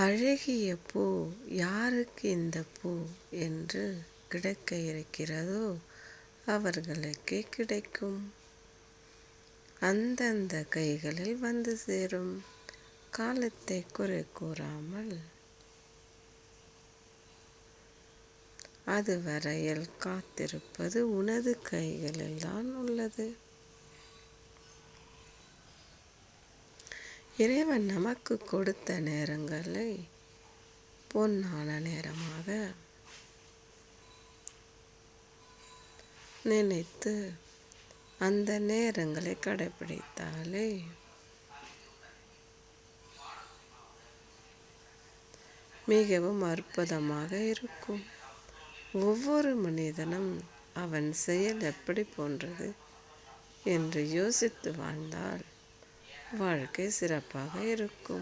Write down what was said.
அழகிய பூ யாருக்கு இந்த பூ என்று கிடைக்க இருக்கிறதோ அவர்களுக்கே கிடைக்கும். அந்தந்த கைகளில் வந்து சேரும். காலத்தை குறை கூறாமல். அதுவரையில் காத்திருப்பது உனது கைகளில்தான் உள்ளது. இறைவன் நமக்கு கொடுத்த நேரங்களை பொன்னான நேரமாக நினைத்து அந்த நேரங்களை கடைபிடித்தாலே மிகவும் அற்புதமாக இருக்கும். ஒவ்வொரு மனிதனும் அவன் செயல் எப்படி போன்றது என்று யோசித்து வாழ்ந்தால் Vargas era pajerco.